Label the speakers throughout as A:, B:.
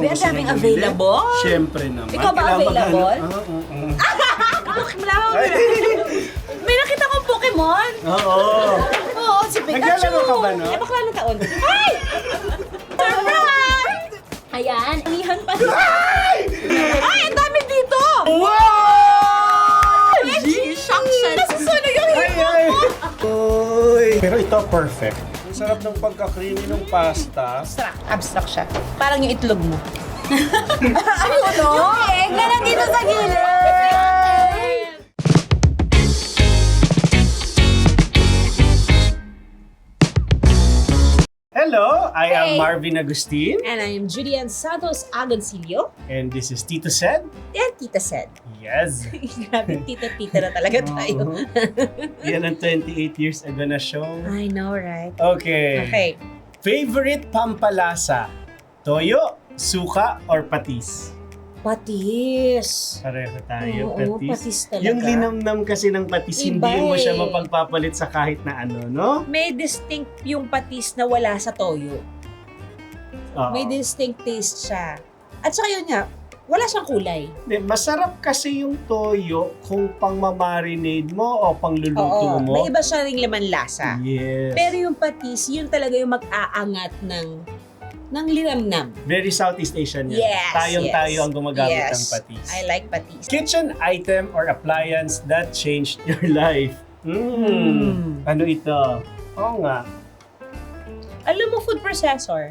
A: Grabe, ang
B: gusto
A: daming
B: bumili.
A: available.
B: Siyempre naman.
A: Ikaw ba
B: Kailangan
A: available?
B: maghanap- Oo, oo,
A: mo May nakita kong Pokemon.
B: Oo.
A: Oo, si Pikachu.
B: Naglalaro ka ba, no?
A: Eh, bakla na taon. Ay! Surprise! Ayan, inihan pa. Ay, ang dami dito!
B: Wow!
A: G-shock siya. Nasusunog yung
B: Ay,
A: hipon
B: ay. Uy. Pero ito, perfect. Sarap ng pagka-creamy ng pasta.
A: Abstract. Abstract siya. Parang yung itlog mo. ano no? Eh, ganun dito sa gilid.
B: Hello, I am
A: Hey.
B: Marvin Agustin.
A: And I am Julian Santos Agoncillo.
B: And this is Tito Said.
A: And Tita said.
B: Yes.
A: Grabe, tita-tita na talaga tayo.
B: Yan ang 28 years ago na show.
A: I know, right?
B: Okay.
A: Okay.
B: Favorite pampalasa? Toyo, suka, or patis?
A: Patis.
B: Pareho tayo,
A: Oo,
B: patis.
A: patis talaga.
B: Yung linamnam kasi ng patis,
A: Iba
B: hindi mo siya
A: eh.
B: mapagpapalit sa kahit na ano, no?
A: May distinct yung patis na wala sa toyo.
B: Oo.
A: May distinct taste siya. At saka yun nga, wala siyang kulay.
B: Masarap kasi yung toyo kung pang mamarinade mo o pang luluto
A: Oo,
B: mo.
A: may iba siya ring laman lasa.
B: Yes.
A: Pero yung patis, yun talaga yung mag-aangat ng ng linamnam.
B: Very Southeast Asian yan.
A: Yes,
B: Tayong
A: yes.
B: tayo ang gumagamit
A: Yes.
B: ng patis.
A: I like patis.
B: Kitchen item or appliance that changed your life? Mm.
A: Mm.
B: Ano ito? Oo nga.
A: Alam mo, food processor.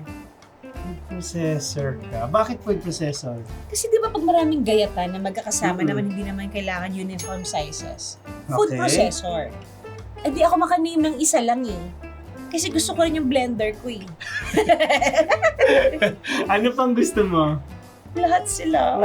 B: Processor ka. Bakit food processor?
A: Kasi di ba pag maraming gayatan na magkakasama
B: Mm-mm.
A: naman, hindi naman kailangan uniform sizes. Food
B: Okay.
A: processor. Eh di ako makaname ng isa lang eh. Kasi gusto ko rin yung blender ko eh.
B: ano pang gusto mo?
A: Lahat sila.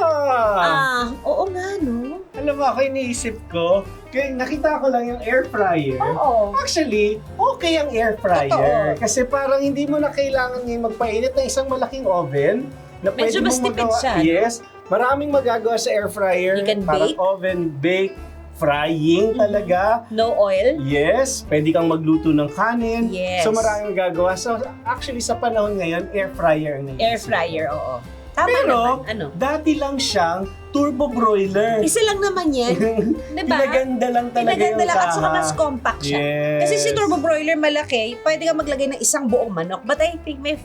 B: Ah.
A: ah, oo nga no.
B: Alam mo, ako iniisip ko, kaya nakita ko lang yung air fryer.
A: Oo.
B: Actually, okay ang air fryer.
A: Totoo.
B: Kasi parang hindi mo na kailangan ngayon magpainit ng isang malaking oven. Na pwede
A: Medyo
B: mo
A: mas tipid
B: magawa-
A: siya, no?
B: Yes. Maraming magagawa sa air fryer.
A: You can
B: parang
A: bake.
B: oven, bake, frying
A: Mhm.
B: talaga.
A: No oil.
B: Yes, pwede kang magluto ng kanin.
A: Yes.
B: So maraming magagawa. So actually sa panahon ngayon, air fryer ang naisip
A: Air fryer, oo. Tama
B: Pero,
A: naman. Ano?
B: Dati lang siyang turbo broiler.
A: Isa lang naman yan. Di ba?
B: Pinaganda lang talaga
A: Pinaganda
B: yung
A: lang at saka mas compact siya.
B: Yes.
A: Kasi si turbo broiler malaki, pwede ka maglagay ng isang buong manok. But I think may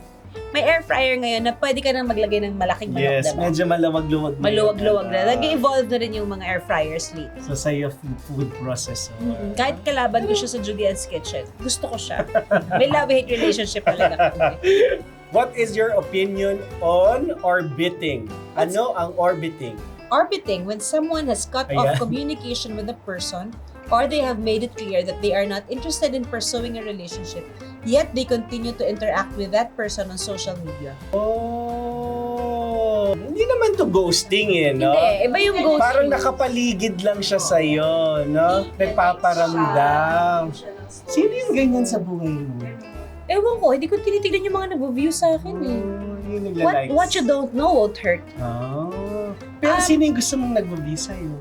A: may air fryer ngayon na pwede ka nang maglagay ng malaking manok,
B: Yes,
A: diba?
B: medyo maluwag-luwag na.
A: Maluwag-luwag na.
B: yun.
A: Nag-evolve na rin yung mga air fryers lately.
B: So sa'yo, food, food processor.
A: Mm-mm. Kahit kalaban ko siya sa Julian's Kitchen, gusto ko siya. May love-hate relationship talaga kami.
B: What is your opinion on orbiting? Ano ang orbiting?
A: Orbiting, when someone has cut
B: Ayan.
A: off communication with a person or they have made it clear that they are not interested in pursuing a relationship, yet they continue to interact with that person on social media.
B: Oh, hindi naman to ghosting eh, no?
A: Hindi, iba yung ghosting.
B: Parang nakapaligid lang siya sa'yo, no? Nagpaparamdam. Sino yung ganyan sa buhay mo?
A: Ewan ko, hindi ko tinitignan yung mga nag-view sa akin eh.
B: Oh, yung
A: What,
B: nagla-likes.
A: what you don't know won't hurt.
B: Oh. Pero
A: Um,
B: sino yung gusto mong nag-view sa'yo?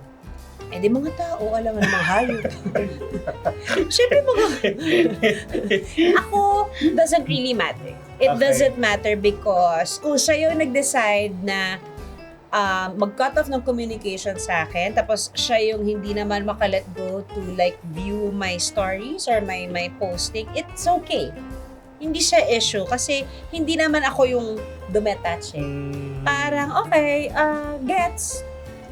A: Eh di mga tao, alam nga namang hayop. Siyempre mga... Ako, doesn't really matter. It
B: Okay.
A: doesn't matter because kung siya yung nag-decide na um, mag-cut off ng communication sa akin, tapos siya yung hindi naman makalet go to like view my stories or my my posting, it's okay. Hindi siya issue kasi hindi naman ako yung dumetouch eh.
B: Mm,
A: Parang, okay, uh, gets.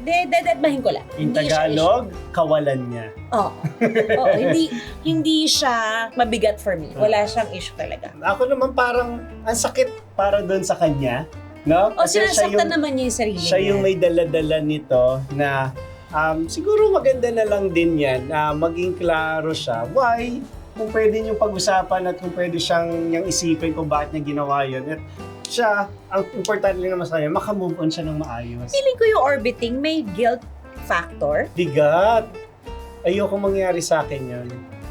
A: De, dededmahin ko lang.
B: in
A: Hindi siya.
B: Tagalog, kawalan niya.
A: Oo. Oo, hindi hindi siya mabigat for me. Wala siyang issue talaga.
B: Ako naman parang ang sakit para doon sa kanya, no?
A: O sinasaktan naman niya yung sarili
B: siya
A: niya.
B: yung may dala-dala nito na um, siguro maganda na lang din yan na maging klaro siya. Why? Kung pwede niyong pag-usapan at kung pwede siyang niyang isipin kung bakit niya ginawa yun. At siya, ang importante lang naman sa kanya, makamove on siya ng maayos.
A: Feeling ko yung orbiting may guilt factor.
B: Bigat! Ayoko mangyari sa akin yun.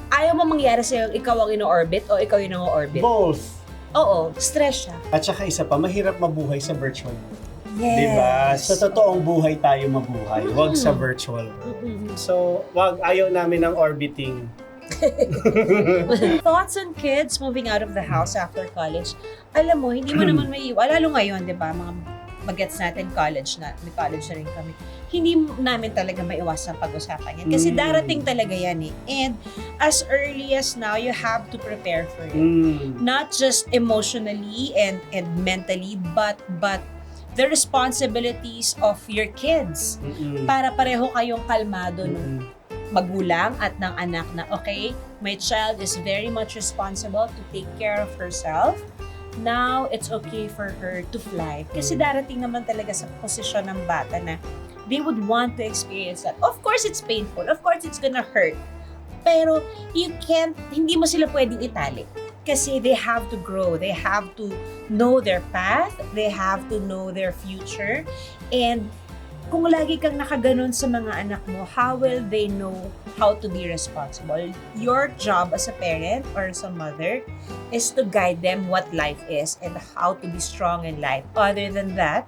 A: Ayaw mo mangyari sa'yo ikaw ang ino-orbit o ikaw yung nang-orbit.
B: Both.
A: Oo, stress siya.
B: At saka isa pa, mahirap mabuhay sa virtual world.
A: Yes.
B: Diba? Sa totoong buhay tayo mabuhay, wag sa
A: Mm.
B: virtual world.
A: Mm-mm.
B: So, wag ayaw namin ng orbiting
A: Thoughts on kids moving out of the house after college? Alam mo, hindi mo naman may lalo ngayon, di ba, mga magets natin college na, may college na rin kami. Hindi namin talaga maiwasan pag-usapan yan. Kasi
B: Mm.
A: darating talaga yan eh. And as early as now, you have to prepare for it.
B: Mm.
A: Not just emotionally and and mentally, but but the responsibilities of your kids.
B: Mm-mm.
A: Para pareho kayong kalmado nung
B: Mm-mm.
A: Magulang at ng anak na, okay, my child is very much responsible to take care of herself. Now, it's okay for her to fly. Kasi
B: Mm.
A: darating naman talaga sa posisyon ng bata na they would want to experience that. Of course, it's painful. Of course, it's gonna hurt. Pero, you can't, hindi mo sila pwedeng itali. Kasi they have to grow. They have to know their path. They have to know their future. And kung lagi kang nakaganon sa mga anak mo, how will they know how to be responsible? Your job as a parent or as a mother is to guide them what life is and how to be strong in life. Other than that,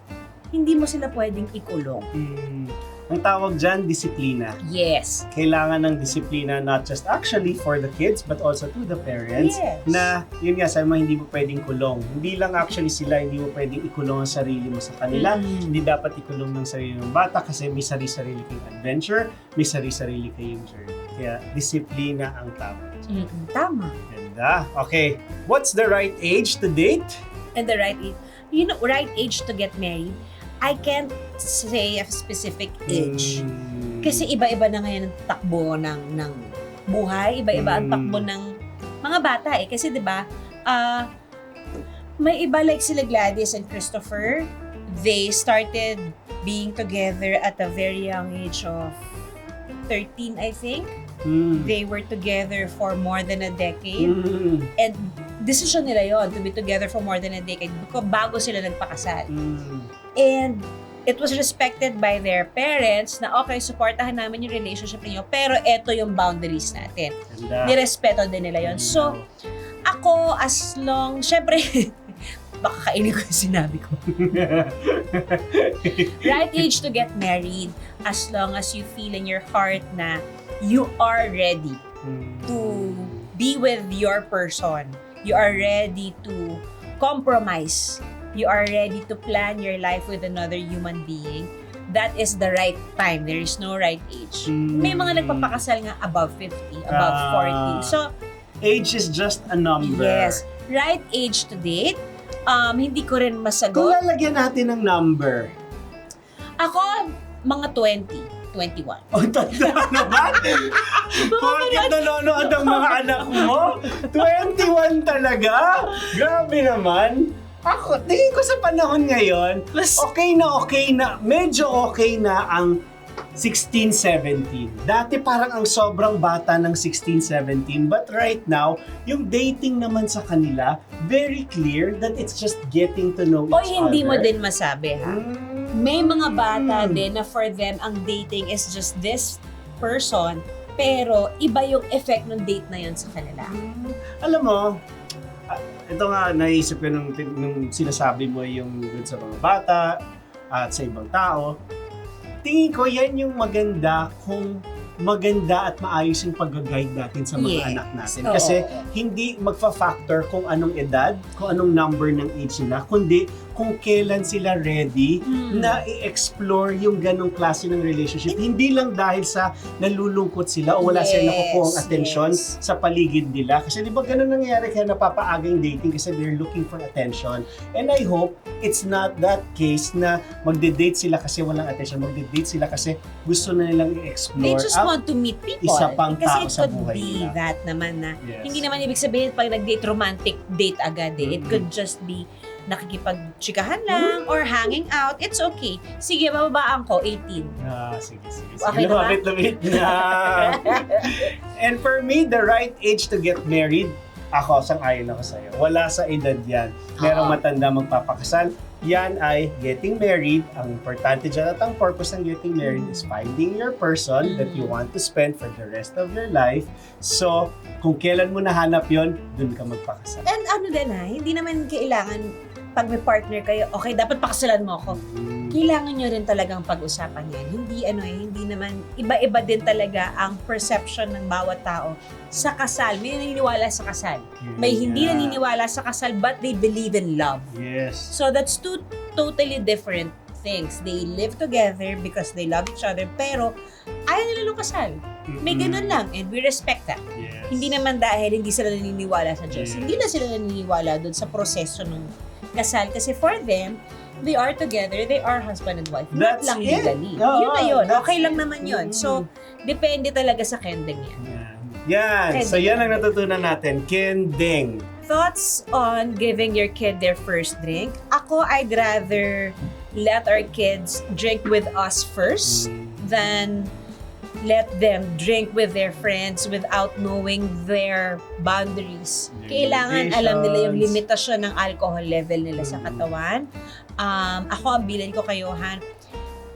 A: hindi mo sila pwedeng ikulong.
B: Mm. Ang tawag dyan, disiplina.
A: Yes.
B: Kailangan ng disiplina not just actually for the kids but also to the parents.
A: Yes.
B: Na, yun nga, sabi mo, hindi mo pwedeng kulong. Hindi lang actually sila, hindi mo pwedeng ikulong ang sarili mo sa kanila.
A: Mm.
B: Hindi dapat ikulong ng sarili ng bata kasi may sarili-sarili kayong adventure, may sarili-sarili kayong journey. Kaya, disiplina ang tawag.
A: Mm-mm. Tama.
B: Ganda. Okay. What's the right age to date?
A: And the right age, you know, right age to get married, I can't say a specific age.
B: Mm.
A: Kasi iba-iba na ngayon ang takbo ng ng buhay, iba-iba ang
B: Mm.
A: takbo ng mga bata eh. Kasi 'di ba, ah may iba like sila Gladys and Christopher, they started being together at a very young age of 13, I think.
B: Mm.
A: They were together for more than a decade.
B: Mm.
A: And decision nila yon to be together for more than a decade bago sila nagpakasal.
B: Mm.
A: And it was respected by their parents na okay, supportahan namin yung relationship niyo pero eto yung boundaries natin.
B: Ganda.
A: Nirespeto din nila yon. So, ako as long, syempre, baka kainin ko yung sinabi ko. Right age to get married as long as you feel in your heart na you are ready
B: Mm.
A: to be with your person. You are ready to compromise. You are ready to plan your life with another human being. That is the right time. There is no right age.
B: Mm.
A: May mga nagpapakasal nga above 50, above
B: Ah.
A: 40. So,
B: Age is just a number.
A: yes, right age to date. Um, hindi ko rin
B: Kung
A: masagot.
B: lalagyan natin ng number,
A: Ako, mga 20, 21.
B: o tanda naman, bakit nanonood ang mga anak mo? 21 talaga? Grabe naman. Ako, tingin ko sa panahon ngayon,
A: Mas,
B: okay na okay na, medyo okay na ang 16, 17. Dati parang ang sobrang bata ng 16, 17. But right now, yung dating naman sa kanila, very clear that it's just getting to know
A: o
B: each
A: hindi mo
B: other.
A: din masabi ha.
B: Mm.
A: may mga bata din na for them ang dating is just this person pero iba yung effect ng date na yun sa kanila.
B: Alam mo, ito nga naisip ko nung, nung sinasabi mo yung dun sa mga bata at sa ibang tao. Tingin ko yan yung maganda kung maganda at maayos yung pag-guide natin sa mga
A: Yes.
B: anak natin. Kasi
A: oo.
B: hindi magfa-factor kung anong edad, kung anong number ng age nila, kundi kung kailan sila ready
A: Hmm.
B: na i-explore yung ganong klase ng relationship. Hindi lang dahil sa nalulungkot sila o wala
A: Yes,
B: silang nakukuha ang attention
A: yes.
B: sa paligid nila. Kasi di ba ganun nangyayari kaya napapaaga yung dating kasi they're looking for attention. And I hope it's not that case na magde-date sila kasi walang attention. Magde-date sila kasi gusto na nilang
A: They
B: i-explore.
A: just
B: ang-
A: want to meet people.
B: isa pang
A: Kasi
B: tao
A: it
B: sa
A: could
B: buhay
A: be
B: nila.
A: that naman na
B: Yes.
A: hindi naman ibig sabihin pag nag-date romantic date agad eh. It
B: Mhm.
A: could just be nakikipag-chikahan lang or hanging out. It's okay. Sige, bababaan ko, 18.
B: Ah, sige, sige. sige.
A: Okay na ba?
B: Lumapit-lapit na. And for me, the right age to get married, ako, sang-ayon ako sa'yo. Wala sa edad yan. Merong
A: Oo.
B: matanda magpapakasal. Yan ay getting married. Ang importante dyan at ang purpose ng getting married is finding your person that you want to spend for the rest of your life. So, kung kailan mo nahanap yon, dun ka magpakasal.
A: And ano din ha, hindi naman kailangan pag may partner kayo, okay, dapat pakasalan mo ako. Kailangan nyo rin talagang pag-usapan yan. Hindi ano eh, hindi naman, iba-iba din talaga ang perception ng bawat tao sa kasal. May naniniwala sa kasal. May hindi
B: Yeah.
A: naniniwala sa kasal but they believe in love.
B: Yes.
A: So that's two totally different things. They live together because they love each other pero ayaw nila ng kasal. May ganun lang and we respect that.
B: Yes.
A: Hindi naman dahil hindi sila naniniwala sa Diyos.
B: Yes.
A: Hindi na sila naniniwala doon sa proseso ng kasal. Kasi for them, they are together, they are husband and wife.
B: That's
A: not lang
B: it.
A: legally.
B: Oo,
A: yun na yun. Okay lang naman yun.
B: Mm.
A: So, depende talaga sa kending yan.
B: Yan. Yan. So yan ang natutunan natin. Kending.
A: Thoughts on giving your kid their first drink? Ako, I'd rather let our kids drink with us first
B: Mm.
A: than let them drink with their friends without knowing their boundaries. Kailangan alam nila yung limitasyon ng alcohol level nila sa
B: Mm.
A: katawan. Um, ako, ang bilin ko kayo, Han,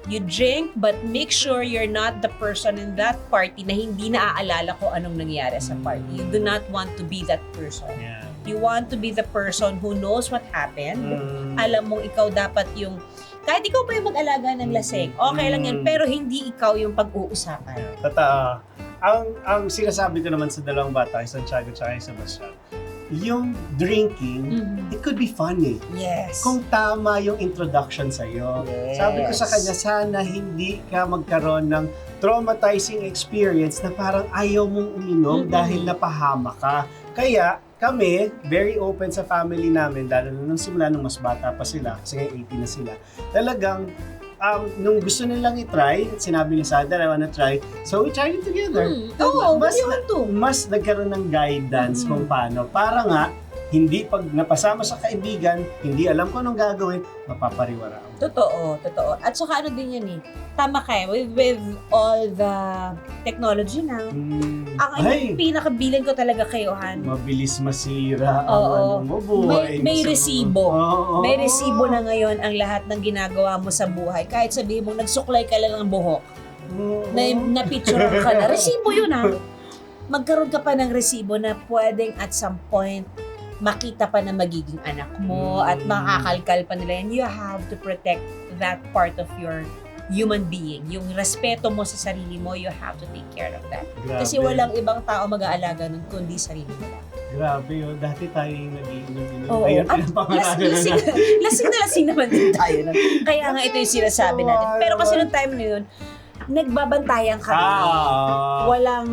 A: you drink but make sure you're not the person in that party na hindi naaalala ko anong nangyari sa party. You do not want to be that person.
B: Yan.
A: You want to be the person who knows what happened.
B: Mm.
A: Alam mong ikaw dapat yung kahit ikaw pa yung mag-alaga ng lasing, okay lang yan,
B: Mm.
A: pero hindi ikaw yung pag-uusapan.
B: Totoo. Ang, ang sinasabi ko naman sa dalawang bata, kay Santiago at kay Sebastian, yung drinking,
A: Mhm.
B: it could be funny.
A: Yes.
B: Kung tama yung introduction sa'yo.
A: Yes.
B: Sabi ko sa kanya, sana hindi ka magkaroon ng traumatizing experience na parang ayaw mong uminom
A: Mm-mm.
B: dahil napahama ka. Kaya kami, very open sa family namin, lalo na nung simula nung mas bata pa sila, kasi ngayon 18 na sila, talagang um, nung gusto nilang i-try, sinabi nila sa akin, I wanna try, so we tried it together.
A: Hmm. Oo,
B: mas,
A: mas, yun to.
B: mas nagkaroon ng guidance
A: Mm.
B: kung paano. Para nga, hindi pag napasama sa kaibigan, hindi alam ko anong gagawin, mapapariwara.
A: Totoo, totoo. At saka ano din yan eh, tama kayo, with, with all the technology now,
B: Mm.
A: ang
B: Ay,
A: pinakabilin ko talaga kayo, Han,
B: mabilis masira ang
A: Oo.
B: ano mo, buhay
A: May- may
B: mo sa-
A: resibo.
B: Oo.
A: may resibo na ngayon ang lahat ng ginagawa mo sa buhay. Kahit sabihin mo, nagsuklay ka lang ng buhok,
B: Oo.
A: na, na picture ka na, resibo yun ha. Magkaroon ka pa ng resibo na pwedeng at some point makita pa na magiging anak mo
B: Mm.
A: at makakalkal pa nila yan. You have to protect that part of your human being. Yung respeto mo sa sarili mo, you have to take care of that.
B: Grabe.
A: Kasi walang ibang tao mag-aalaga nun kundi sarili mo lang.
B: Grabe yun. Dati tayo yung nag-iinom-inom.
A: Oo.
B: Ayun,
A: At lasing,
B: na.
A: lasing na lasing naman din tayo. nun. Kaya nga ito yung sinasabi natin. Pero kasi nung time na yun, nagbabantayan kami.
B: Ah.
A: Walang,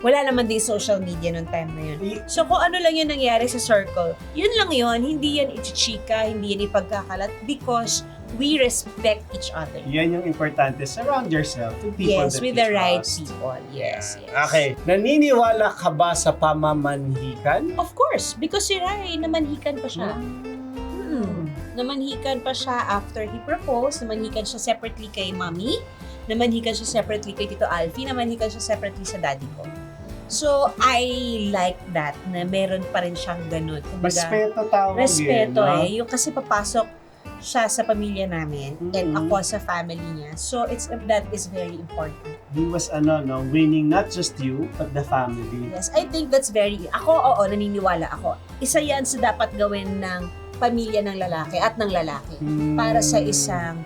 A: wala naman din social media nung time na yun. So kung ano lang yung nangyari sa circle, yun lang yun. Hindi yan ichichika, hindi yan ipagkakalat because we respect each other.
B: Yan yung importante. Surround yourself with people
A: Yes,
B: that
A: with
B: you
A: the right
B: trust.
A: people. Yes, yes.
B: Okay. Naniniwala ka ba sa pamamanhikan?
A: Of course, because si Rai, namanhikan pa siya. Hmm. Namanhikan pa siya after he proposed. Namanhikan siya separately kay mommy. Namanhikan siya separately kay Tito Alfie. Namanhikan siya separately sa daddy ko. So, I like that na meron pa rin siyang ganun. Kumbaga,
B: Respeto tawag
A: respeto
B: yun, no?
A: eh. Yung kasi papasok siya sa pamilya namin and
B: Mhm.
A: ako sa family niya. So, it's that is very important.
B: He was ano, no, winning not just you, but the family.
A: Yes, I think that's very, ako oo, naniniwala ako. Isa yan sa dapat gawin ng pamilya ng lalaki at ng lalaki
B: Hmm.
A: para sa isang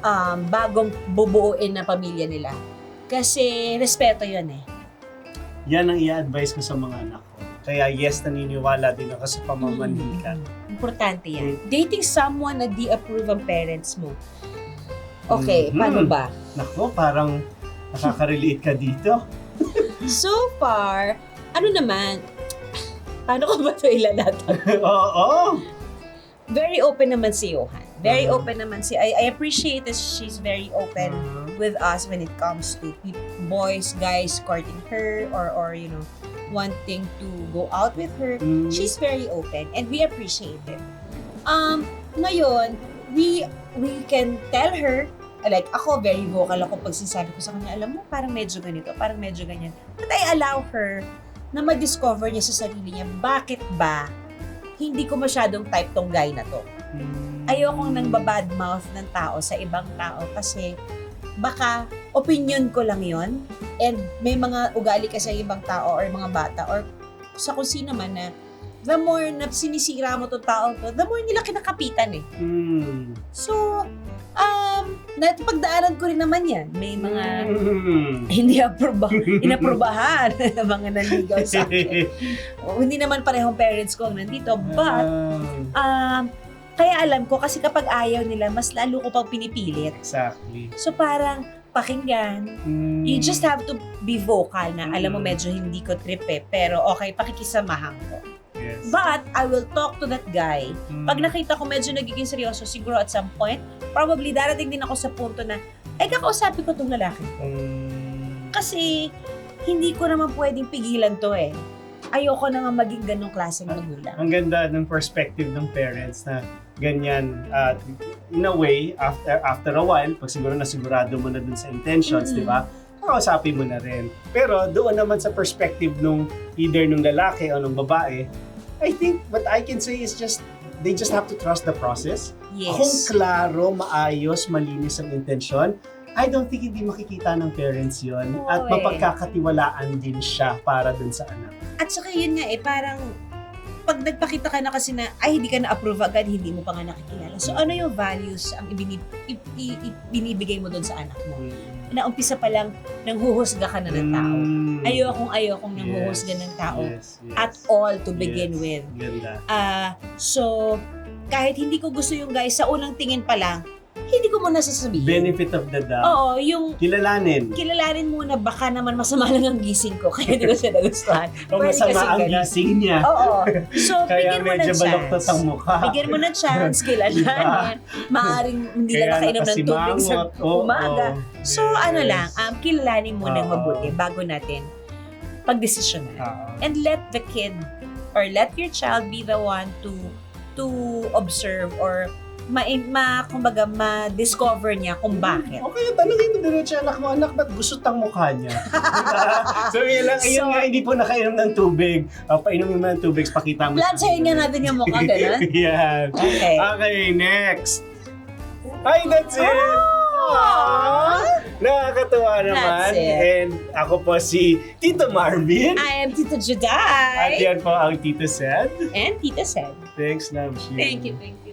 A: um, bagong bubuuin na pamilya nila. Kasi respeto yun eh.
B: Yan ang i-advise ko sa mga anak ko. Kaya yes, naniniwala din ako sa pamamanhikan.
A: Importante yan. Dating someone na di-approve ang parents mo. Okay,
B: Mhm.
A: paano ba?
B: Nako, parang nakaka-relate ka dito.
A: So far, ano naman, paano ko ba ito ilalatan?
B: Oo.
A: Very open naman si Johan. Very
B: Mhm.
A: open naman si, I, I appreciate that she's very open with us when it comes to boys, guys courting her or or you know wanting to go out with her.
B: Mm.
A: She's very open and we appreciate it. Um ngayon, we we can tell her like ako very vocal ako pag sinasabi ko sa kanya, alam mo parang medyo ganito, parang medyo ganyan. But I allow her na ma-discover niya sa sarili niya, bakit ba hindi ko masyadong type tong guy na to
B: Mm.
A: Ayokong nang babadmouth ng tao sa ibang tao kasi baka opinion ko lang yon and may mga ugali kasi ibang tao or mga bata or sa kung sino man na the more na sinisira mo tong tao to, the more nila kinakapitan eh.
B: Hmm.
A: So, um, pagdaanan ko rin naman yan. May mga
B: Hmm.
A: hindi aproba, inaprubahan mga nanligaw sa akin. O, hindi naman parehong parents ko ang nandito, but
B: Ah,
A: um, kaya alam ko kasi kapag ayaw nila, mas lalo ko pang pinipilit.
B: exactly.
A: So parang pakinggan,
B: Hmm.
A: you just have to be vocal na alam mo
B: Mm.
A: medyo hindi ko trip eh, pero okay, pakikisamahan ko.
B: Yes.
A: But I will talk to that guy.
B: Hmm.
A: Pag nakita ko medyo nagiging seryoso, siguro at some point, probably darating din ako sa punto na, ay kakausapin ko tong lalaki.
B: Hmm.
A: Kasi hindi ko naman pwedeng pigilan to eh. Ayoko na nga maging ganong klaseng magulang.
B: Ang ganda ng perspective ng parents na ganyan at in a way after after a while pag siguro na sigurado mo na dun sa intentions,
A: Mm.
B: di ba? Kakausapin mo na rin. Pero doon naman sa perspective nung either nung lalaki o nung babae, I think what I can say is just they just have to trust the process. Kung
A: Yes.
B: klaro, maayos, malinis ang intensyon, I don't think hindi makikita ng parents yon at
A: eh.
B: mapagkakatiwalaan din siya para dun sa anak.
A: At saka yun nga eh, parang pag nagpakita ka na kasi na, ay, hindi ka na-approve agad, hindi mo pa nga nakikilala. So, ano yung values ang ibinib, i- i- i- binibigay mo doon sa anak mo? Na umpisa pa lang, nanghuhusga ka na ng tao.
B: Mm.
A: Ayokong ayokong
B: Yes,
A: nanghuhusga ng tao
B: yes, yes.
A: at all to begin
B: Yes.
A: with.
B: Ganda.
A: Ah, so, kahit hindi ko gusto yung guys sa unang tingin pa lang, hindi ko muna sasabihin.
B: Benefit of the doubt.
A: Oo, yung
B: Kilalanin.
A: kilalanin muna baka naman masama lang ang gising ko kaya hindi ko siya nagustuhan.
B: Kung
A: Pwede
B: masama ang
A: ganun.
B: gising niya.
A: Oo. So,
B: Kaya
A: bigyan mo ng
B: medyo baloktot
A: chance.
B: ang mukha.
A: Bigyan mo ng chance, kilalanin. Maaring hindi na nakainom ng tubig sa umaga. So,
B: Yes.
A: ano lang, um, kilalanin mo ng
B: Oo.
A: mabuti bago natin pagdesisyonan.
B: Oo.
A: And let the kid or let your child be the one to to observe or ma, ma kumbaga, ma-discover niya kung bakit.
B: Okay, tanongin mo diretso anak mo, anak, ba't gusot ang mukha niya? so, yun lang, ayun
A: So-
B: nga, hindi po nakainom ng tubig. Uh, painumin mo ng tubig, pakita mo.
A: Blood sa'yo nga natin yung mukha, gano'n?
B: Yan.
A: Okay.
B: Okay, next. Ay, that's it!
A: Aww.
B: Nakakatuwa naman. And ako po si Tito Marvin.
A: I am Tita
B: At
A: Juday
B: yan po ang Tito Sed.
A: and Tita Sed.
B: Thanks, Love.
A: Thank you, thank you.